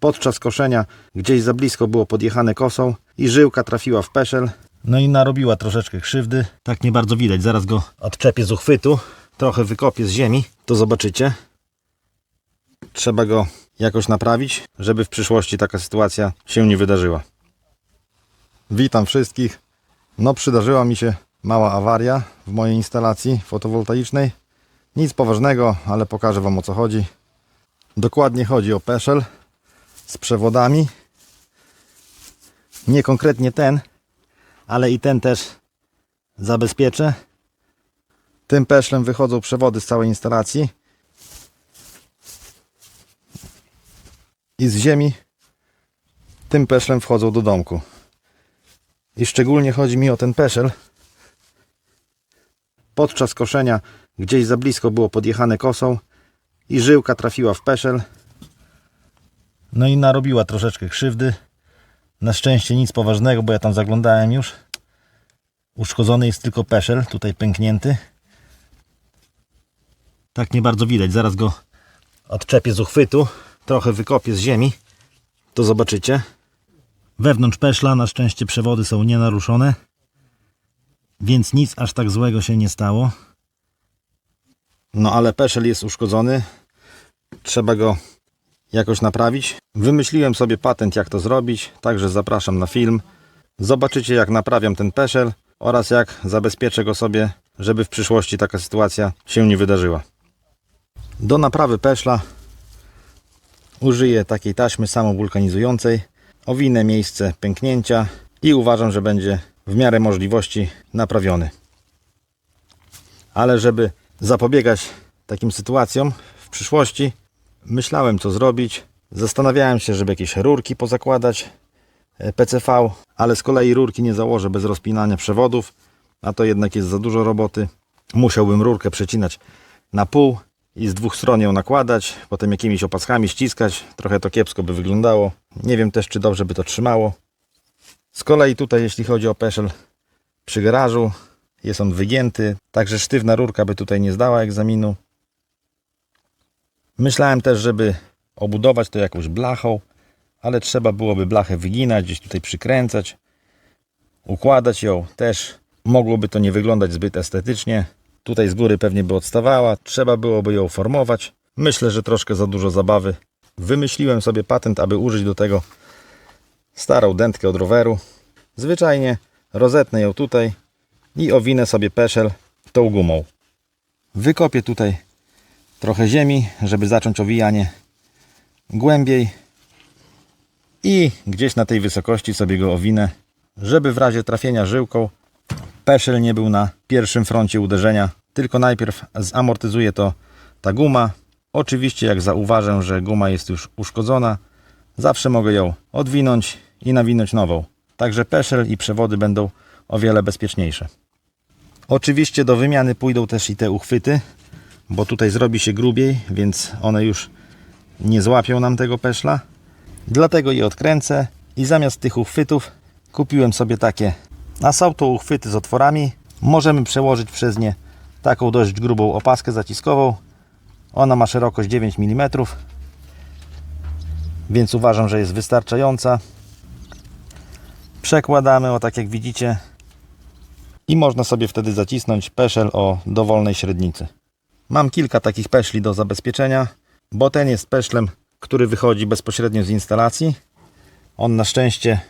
Podczas koszenia gdzieś za blisko było podjechane kosą i żyłka trafiła w peszel. No i narobiła troszeczkę krzywdy. Tak nie bardzo widać. Zaraz go odczepię z uchwytu. Trochę wykopię z ziemi. To zobaczycie. Trzeba go jakoś naprawić, żeby w przyszłości taka sytuacja się nie wydarzyła. Witam wszystkich. No przydarzyła mi się mała awaria w mojej instalacji fotowoltaicznej. Nic poważnego, ale pokażę Wam o co chodzi. Dokładnie chodzi o peszel z przewodami. Nie konkretnie ten, ale i ten też zabezpieczę. Tym peszlem wychodzą przewody z całej instalacji. I z ziemi tym peszlem wchodzą do domku. I szczególnie chodzi mi o ten peszel. Podczas koszenia gdzieś za blisko było podjechane kosą i żyłka trafiła w peszel. No i narobiła troszeczkę krzywdy. Na szczęście nic poważnego, bo ja tam zaglądałem już. Uszkodzony jest tylko peszel, tutaj pęknięty. Tak nie bardzo widać. Zaraz go odczepię z uchwytu. Trochę wykopię z ziemi. To zobaczycie. Wewnątrz peszla na szczęście przewody są nienaruszone. Więc nic aż tak złego się nie stało. No ale peszel jest uszkodzony. Trzeba go jakoś naprawić. Wymyśliłem sobie patent jak to zrobić, także zapraszam na film. Zobaczycie jak naprawiam ten peszel oraz jak zabezpieczę go sobie, żeby w przyszłości taka sytuacja się nie wydarzyła. Do naprawy peszla użyję takiej taśmy samowulkanizującej. Owinę miejsce pęknięcia i uważam, że będzie w miarę możliwości naprawiony. Ale żeby zapobiegać takim sytuacjom w przyszłości, myślałem co zrobić. Zastanawiałem się, żeby jakieś rurki pozakładać e, PCV, ale z kolei rurki nie założę bez rozpinania przewodów, a to jednak jest za dużo roboty. Musiałbym rurkę przecinać na pół i z dwóch stron ją nakładać, potem jakimiś opaskami ściskać. Trochę to kiepsko by wyglądało. Nie wiem też, czy dobrze by to trzymało. Z kolei tutaj, jeśli chodzi o peszel przy garażu, jest on wygięty, także sztywna rurka by tutaj nie zdała egzaminu. Myślałem też, żeby obudować to jakąś blachą, ale trzeba byłoby blachę wyginać, gdzieś tutaj przykręcać, układać ją. Też mogłoby to nie wyglądać zbyt estetycznie. Tutaj z góry pewnie by odstawała, trzeba byłoby ją formować. Myślę, że troszkę za dużo zabawy. Wymyśliłem sobie patent, aby użyć do tego starą dętkę od roweru. Zwyczajnie rozetnę ją tutaj i owinę sobie peszel tą gumą. Wykopię tutaj trochę ziemi, żeby zacząć owijanie głębiej i gdzieś na tej wysokości sobie go owinę, żeby w razie trafienia żyłką peszel nie był na pierwszym froncie uderzenia, tylko najpierw zamortyzuje to ta guma. Oczywiście jak zauważę, że guma jest już uszkodzona, zawsze mogę ją odwinąć i nawinąć nową. Także peszel i przewody będą o wiele bezpieczniejsze. Oczywiście do wymiany pójdą też i te uchwyty, bo tutaj zrobi się grubiej, więc one już nie złapią nam tego peszla. Dlatego je odkręcę i zamiast tych uchwytów kupiłem sobie takie. A są to uchwyty z otworami. Możemy przełożyć przez nie taką dość grubą opaskę zaciskową. Ona ma szerokość 9 mm, więc uważam, że jest wystarczająca. Przekładamy o tak jak widzicie i można sobie wtedy zacisnąć peszel o dowolnej średnicy. Mam kilka takich peszli do zabezpieczenia, bo ten jest peszlem, który wychodzi bezpośrednio z instalacji. On na szczęście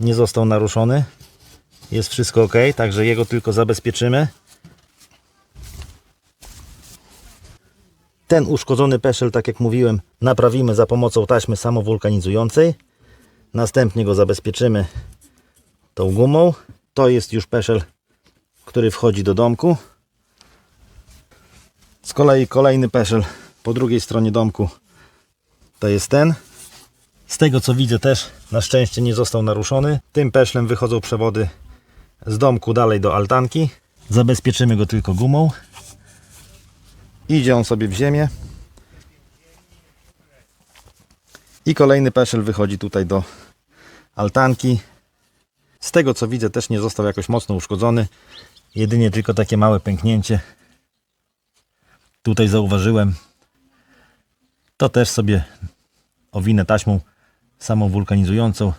nie został naruszony. Jest wszystko ok, także jego tylko zabezpieczymy. Ten uszkodzony peszel, tak jak mówiłem, naprawimy za pomocą taśmy samowulkanizującej. Następnie go zabezpieczymy tą gumą. To jest już peszel, który wchodzi do domku. Kolei kolejny peszel po drugiej stronie domku to jest ten. Z tego co widzę też na szczęście nie został naruszony. Tym peszlem wychodzą przewody z domku dalej do altanki. Zabezpieczymy go tylko gumą. Idzie on sobie w ziemię. I kolejny peszel wychodzi tutaj do altanki. Z tego co widzę też nie został jakoś mocno uszkodzony. Jedynie tylko takie małe pęknięcie. Tutaj zauważyłem. To też sobie owinę taśmą samowulkanizującą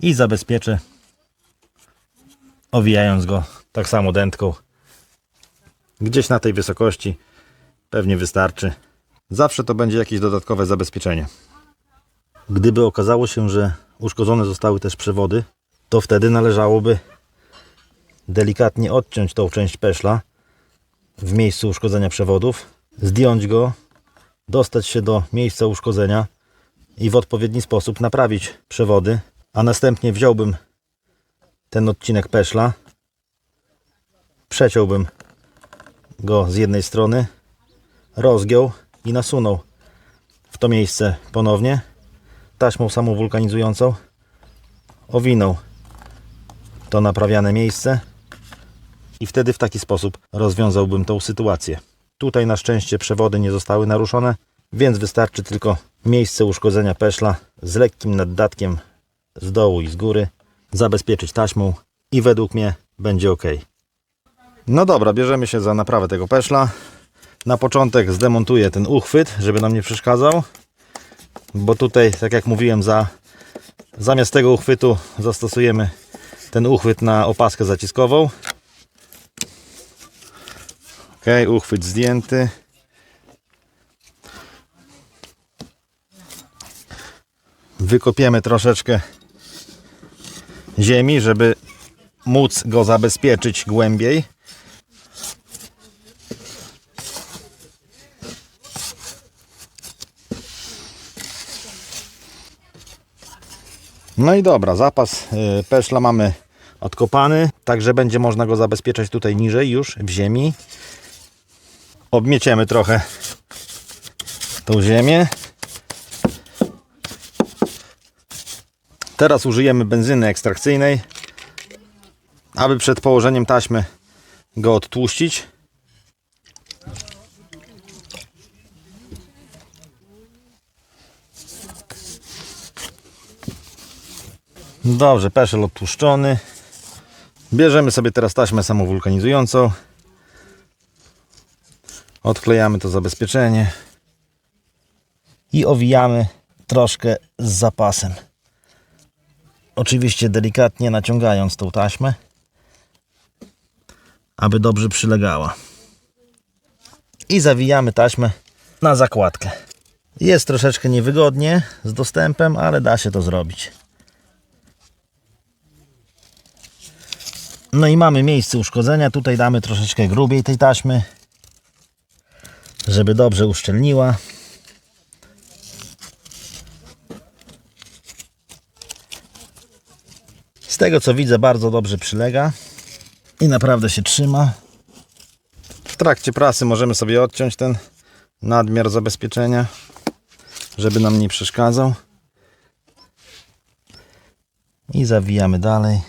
i zabezpieczę owijając go tak samo dętką gdzieś na tej wysokości pewnie wystarczy zawsze to będzie jakieś dodatkowe zabezpieczenie gdyby okazało się, że uszkodzone zostały też przewody to wtedy należałoby delikatnie odciąć tą część peszla w miejscu uszkodzenia przewodów zdjąć go dostać się do miejsca uszkodzenia i w odpowiedni sposób naprawić przewody, a następnie wziąłbym ten odcinek peszla, przeciąłbym go z jednej strony, rozgiął i nasunął w to miejsce ponownie taśmą samowulkanizującą, owinął to naprawiane miejsce i wtedy w taki sposób rozwiązałbym tą sytuację. Tutaj na szczęście przewody nie zostały naruszone, więc wystarczy tylko miejsce uszkodzenia peszla z lekkim naddatkiem z dołu i z góry zabezpieczyć taśmą i według mnie będzie ok. No dobra, bierzemy się za naprawę tego peszla. Na początek zdemontuję ten uchwyt, żeby nam nie przeszkadzał, bo tutaj, tak jak mówiłem, za, zamiast tego uchwytu zastosujemy ten uchwyt na opaskę zaciskową. Ok, uchwyt zdjęty. Wykopiemy troszeczkę ziemi, żeby móc go zabezpieczyć głębiej. No i dobra, zapas y, peszla mamy odkopany, także będzie można go zabezpieczać tutaj niżej już w ziemi. Obmieciemy trochę tą ziemię. Teraz użyjemy benzyny ekstrakcyjnej, aby przed położeniem taśmy go odtłuścić. Dobrze, peszel odtłuszczony. Bierzemy sobie teraz taśmę samowulkanizującą. Odklejamy to zabezpieczenie i owijamy troszkę z zapasem. Oczywiście delikatnie naciągając tą taśmę, aby dobrze przylegała. I zawijamy taśmę na zakładkę. Jest troszeczkę niewygodnie z dostępem, ale da się to zrobić. No i mamy miejsce uszkodzenia. Tutaj damy troszeczkę grubiej tej taśmy, żeby dobrze uszczelniła. Z tego co widzę bardzo dobrze przylega i naprawdę się trzyma. W trakcie prasy możemy sobie odciąć ten nadmiar zabezpieczenia, żeby nam nie przeszkadzał. I zawijamy dalej.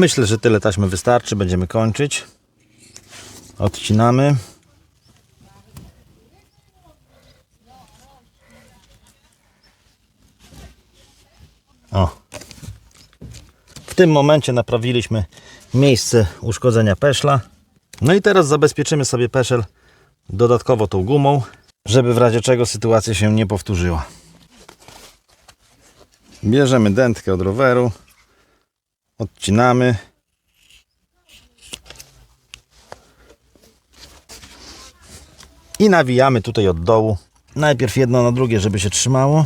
Myślę, że tyle taśmy wystarczy. Będziemy kończyć. Odcinamy. O. W tym momencie naprawiliśmy miejsce uszkodzenia peszla. No i teraz zabezpieczymy sobie peszel dodatkowo tą gumą, żeby w razie czego sytuacja się nie powtórzyła. Bierzemy dętkę od roweru, odcinamy. I nawijamy tutaj od dołu. Najpierw jedno na drugie, żeby się trzymało.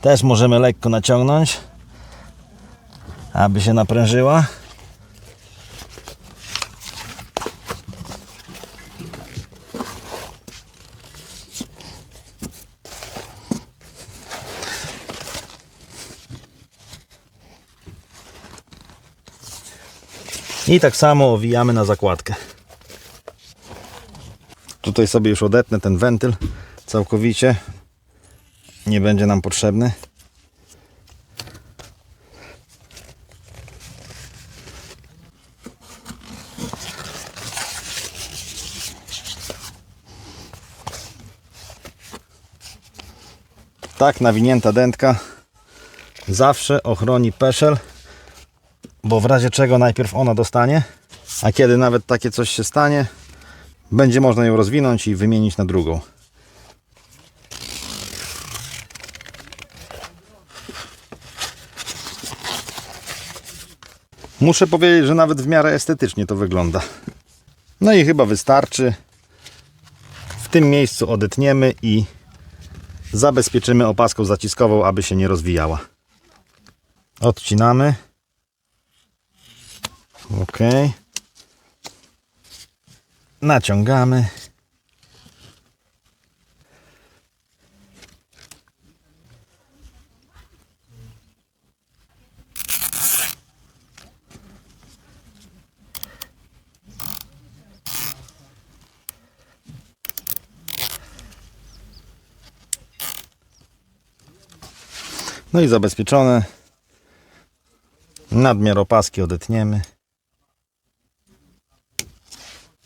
Też możemy lekko naciągnąć, aby się naprężyła. I tak samo owijamy na zakładkę. Tutaj sobie już odetnę ten wentyl całkowicie. Nie będzie nam potrzebny. Tak nawinięta dętka zawsze ochroni peszel bo w razie czego najpierw ona dostanie, a kiedy nawet takie coś się stanie, będzie można ją rozwinąć i wymienić na drugą. Muszę powiedzieć, że nawet w miarę estetycznie to wygląda. No i chyba wystarczy. W tym miejscu odetniemy i zabezpieczymy opaską zaciskową, aby się nie rozwijała. Odcinamy. Ok. Naciągamy. No i zabezpieczone. Nadmiar opaski odetniemy.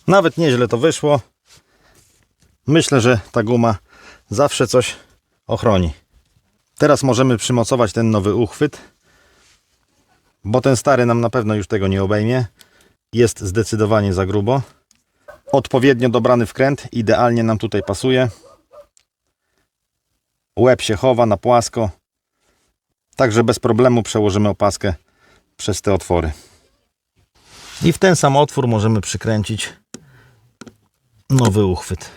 Nawet nieźle to wyszło. Myślę, że ta guma zawsze coś ochroni. Teraz możemy przymocować ten nowy uchwyt, bo ten stary nam na pewno już tego nie obejmie. Jest zdecydowanie za grubo. Odpowiednio dobrany wkręt idealnie nam tutaj pasuje. Łeb się chowa na płasko. Także bez problemu przełożymy opaskę przez te otwory. I w ten sam otwór możemy przykręcić nowy uchwyt.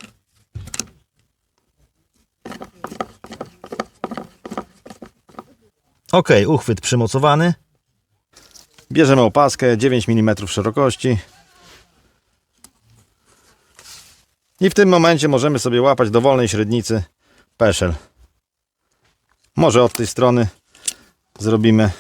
Ok, uchwyt przymocowany. Bierzemy opaskę 9 mm szerokości. I w tym momencie możemy sobie łapać dowolnej średnicy peszel. Może od tej strony zrobimy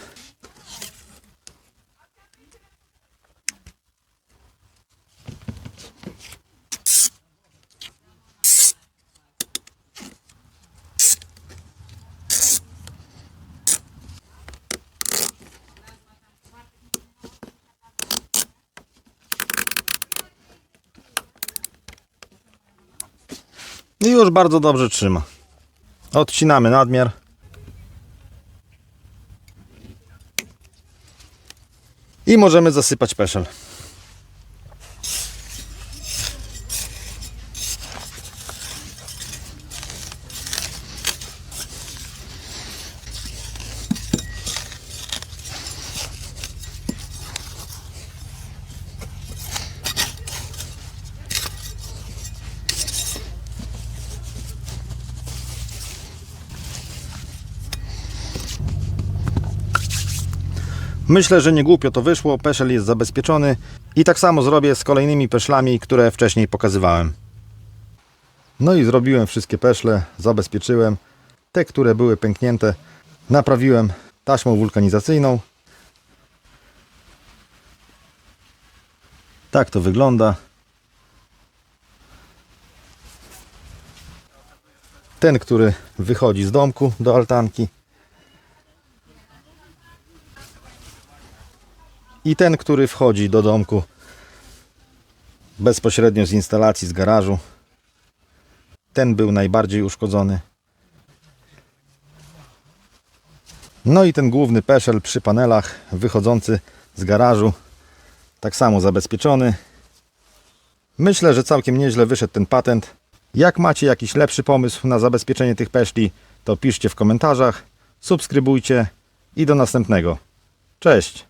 I już bardzo dobrze trzyma. Odcinamy nadmiar. I możemy zasypać peszel. Myślę, że nie głupio to wyszło, peszel jest zabezpieczony i tak samo zrobię z kolejnymi peszlami, które wcześniej pokazywałem. No i zrobiłem wszystkie peszle, zabezpieczyłem. Te, które były pęknięte, naprawiłem taśmą wulkanizacyjną. Tak to wygląda. Ten, który wychodzi z domku do altanki. I ten, który wchodzi do domku bezpośrednio z instalacji z garażu. Ten był najbardziej uszkodzony. No i ten główny peszel przy panelach wychodzący z garażu, tak samo zabezpieczony. Myślę, że całkiem nieźle wyszedł ten patent. Jak macie jakiś lepszy pomysł na zabezpieczenie tych peszli, to piszcie w komentarzach, subskrybujcie i do następnego. Cześć!